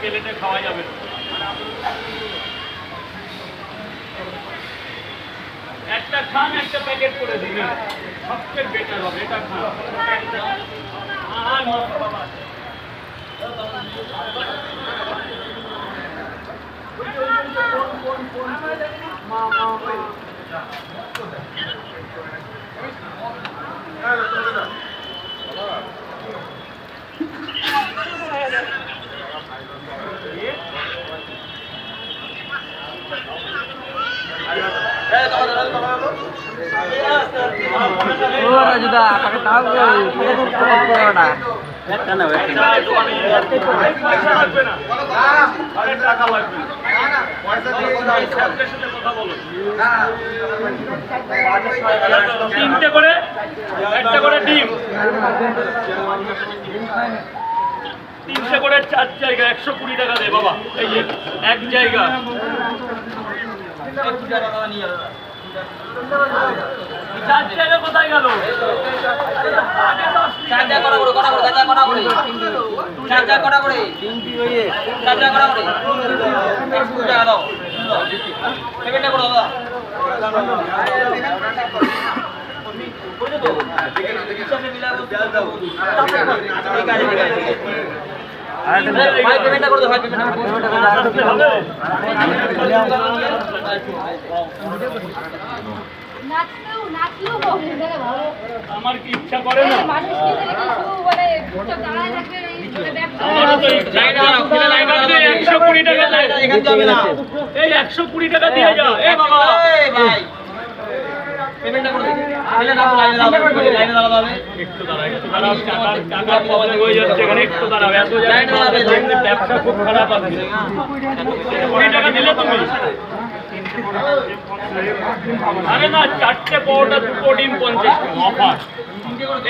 প্লেটে খাওয়া যাবে একটা খান, একটা প্যাকেট করে দিন সবচেয়ে বেটার হবে, এটা খান। ও রাজুদা তাকে তাও না একটা দোকানে পয়সা লাগবে না আরে টাকা লাগবে না আপনার সাথে কথা বলো তিনটে করে, একটা করে ডিম। তিনটে করে চার জায়গা একশো কুড়ি টাকা দে বাবা। এই যে, এক জায়গা। কোথায় গেল? চার্জা করা করে করা করে চার্জা করা করে? চার্জা করা করে? চার্জা করা করে? একশো টাকা দাও। পেমেন্টটা করে দাও ভাই পেমেন্টটা করে দাও ভাই পেমেন্টটা করে দাও। আমার কি ইচ্ছা করে না? একশো কুড়ি টাকা দেয়। এখানে যাবে না। এই একশো কুড়ি টাকা দিয়ে যা। এ বাবা। ভাই। ব্যবসা খুব খারাপ আছে কুড়ি টাকা দিলে তুমি। আরে না চারটে পরোটা দুটো ডিম পঞ্চাশ অফার।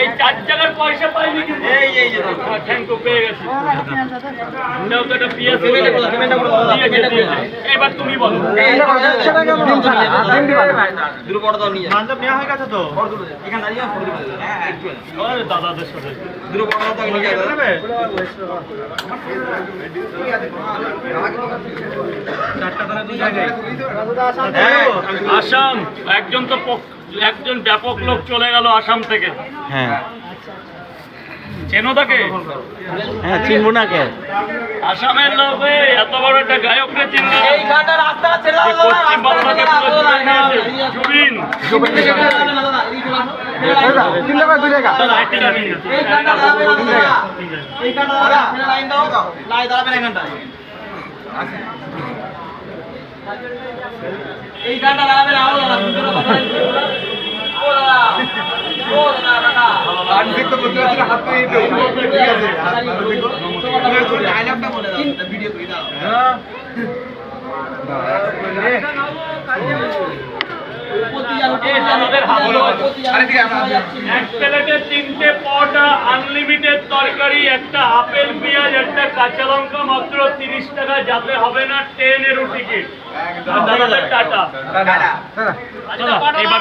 এই চার জায়গার পয়সা পাইনি কিন্তু। এই এই থ্যাংক ইউ পেয়ে গেছি। দাও তো এটা পিএস পেমেন্টটা করে দাও, পেমেন্টটা করে দাও, পেমেন্টটা করে দাও। এবার তুমি বলো। দুটো বড় দাও নিয়ে যাও। নেওয়া হয়ে গেছে তো? বড় দুটো এখানে দাঁড়িয়ে ফটো তুলে হ্যাঁ একটু আরে দাদাদের সাথে বড় দাও নিয়ে যাও। নেবে? চারটা দানা দুই জায়গায়। হ্যাঁ আসাম একজন তো একজন ব্যাপক লোক চলে গেল আসাম থেকে হ্যাঁ চেনো তাকে হ্যাঁ চিনবো না কে আসামের লোক এত বড় একটা গায়ক রে চিনল পশ্চিম বাংলাকে। জুবিন লাইন দাও লাইন এইখানটা এইখানটা দাঁড়াবে আরও ডায়লগটা বলে দাও ভিডিও করে দাও হাত এক প্লেটে তিনটে পটা আনলিমিটেড তরকারি একটা আপেল পেঁয়াজ একটা কাঁচা লঙ্কা মাত্র তিরিশ টাকা যাতে হবে না টিকিট টাটা এবার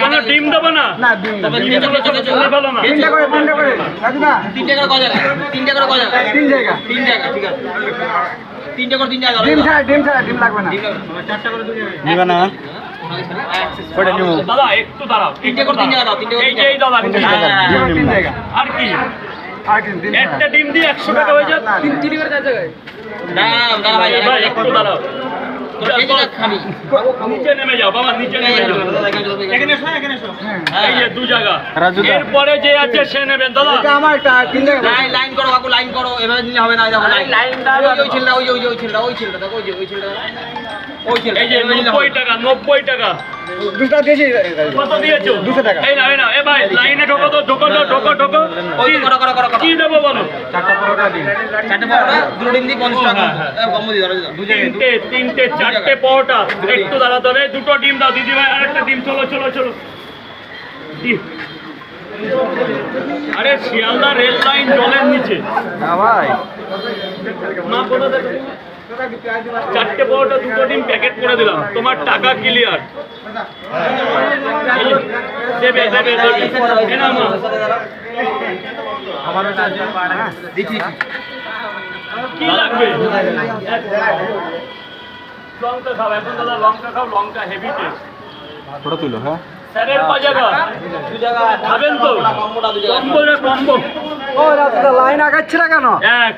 কোনো ডিম দেবো না তিনটে করে তিনটা তিনটা তিন জায়গা তিন জায়গা ঠিক আছে তিনটা করে তিন ডিম ছাড়া ডিম ছাড়া ডিম লাগবে না। নিবে না ওটা নিবো? দাদা একটু দাঁড়াও তিনটে করে তিন দাও তিনটে করে এই দাদা তিন টাকা। ডিম নিবো আর কি? একটা ডিম দিয়ে একশো টাকা হয়ে ভাই ভাই, ভাই, একটু দাঁড়াও। নিচে নেমে যাও বাবা নিচে নেমে যাও। এখানে এসো এখানে এসো। এই যে দু জায়গা। এরপরে যে আছে সে নেবেন দাদা। লাইন লাইন করো কাকু লাইন করো। এভাবে দিলে হবে না দেখো লাইন লাইন। ওই ওই ছেলেটা ওই ওই যে ওই ছেলেটা ওই ছেলেটা দেখো ওই ওই ছেলেটা। নব্বই টাকা না না ভাই লাইনে বলো দুটো ডিম হ্যাঁ, তিনটে তিনটে চারটে একটু দুটো দাও দিদি ভাই আরেকটা ডিম চলো চলো চলো আরে শিয়ালদা রেল লাইন জলের নিচে ভাই বলে দেবে চারটে পরোটা দুটো ডিম প্যাকেট করে দিলাম। তোমার টাকা ক্লিয়ার দেবে দেবে দেবে। মা। কি লাগবে? লঙ্কা খাও এখন দাদা লঙ্কা খাও লঙ্কা হেভি টেস্ট ফটো তুলো হ্যাঁ। স্যারের পাজাগা দু জায়গা খাবেন তো? কম্বোটা দু জায়গা কম্বো না কম্বো ও রাস্তা লাইন আগাচ্ছে না কেন? এক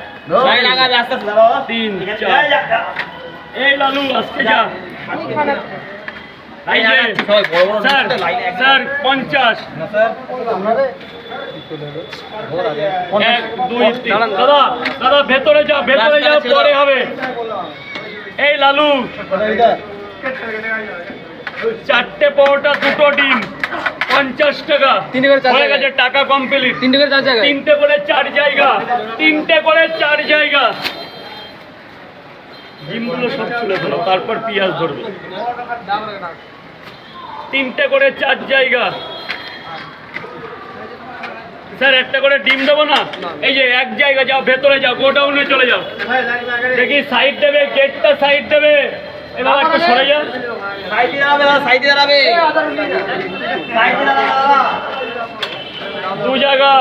আস্তে আস্তে। তিন চার। এই লালু আজকে যা। এই যে, স্যার স্যার পঞ্চাশ। এক দুই তিন। দাদা দাদা ভেতরে যাও ভেতরে যাও পরে হবে। এই লালু চারটে পরোটা দুটো ডিম। তিনটে করে চার হয়ে গেছে টাকা কমপ্লিট তিনটে করে চার জায়গায়। তিনটে করে চার জায়গা। তিনটে করে চার জায়গা। ডিমগুলো সব তারপর পেঁয়াজ ধরবে। তিনটে করে চার জায়গা। স্যার একটা করে ডিম দেবো না? এই যে এক জায়গা যাও ভেতরে যাও গোডাউনে চলে যাও। দেখি সাইড দেবে গেটটা সাইড দেবে। এবার একটু সরে যাও। সাইডে দাঁড়াবে দাদা, সাইডে দাঁড়াবে সাইডে দাঁড়াবে দু জায়গা।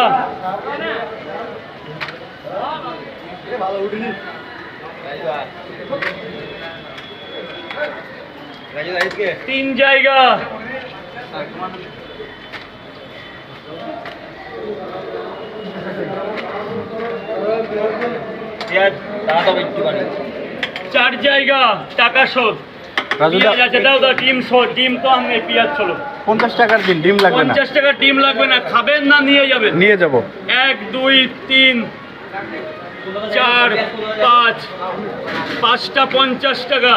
তিন জায়গা। চার জায়গা টাকা শোধ। পেঁয়াজ আছে দাও দাও ডিম শোধ ডিম তো আমি পেঁয়াজ চলো পঞ্চাশ টাকার দিন ডিম লাগবে না? পঞ্চাশ টাকা ডিম লাগবে না খাবেন না নিয়ে যাবেন। নিয়ে যাব। এক দুই তিন চার পাঁচ পাঁচটা পঞ্চাশ টাকা।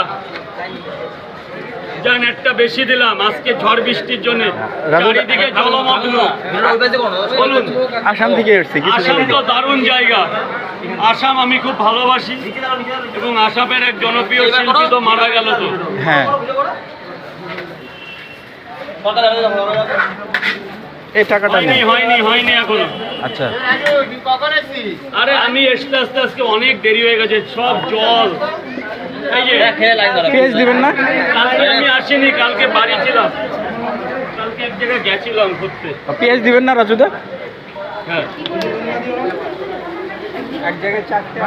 যান একটা বেশি দিলাম আজকে ঝড় বৃষ্টির জন্য। চারিদিকে জলমগ্ন। বলুন। আসাম থেকে এসছি আসাম তো দারুণ জায়গা। আসাম আমি খুব ভালোবাসি। এবং আসামের এক জনপ্রিয় শিল্পী তো মারা গেল তো। হ্যাঁ। এই টাকাটা হয়নি নেই হয়নি হয়নি এখনও। আচ্ছা। আরে আমি আসতে আসতে আজকে অনেক দেরি হয়ে গেছে সব জল। এই যে। পেঁয়াজ দিবেন না? কালকে আমি আসিনি কালকে বাড়ি ছিলাম। কালকে এক জায়গায় গেছিলাম ঘুরতে। পেঁয়াজ দিবেন না রাজুদা? হ্যাঁ। এক জায়গায় চারটে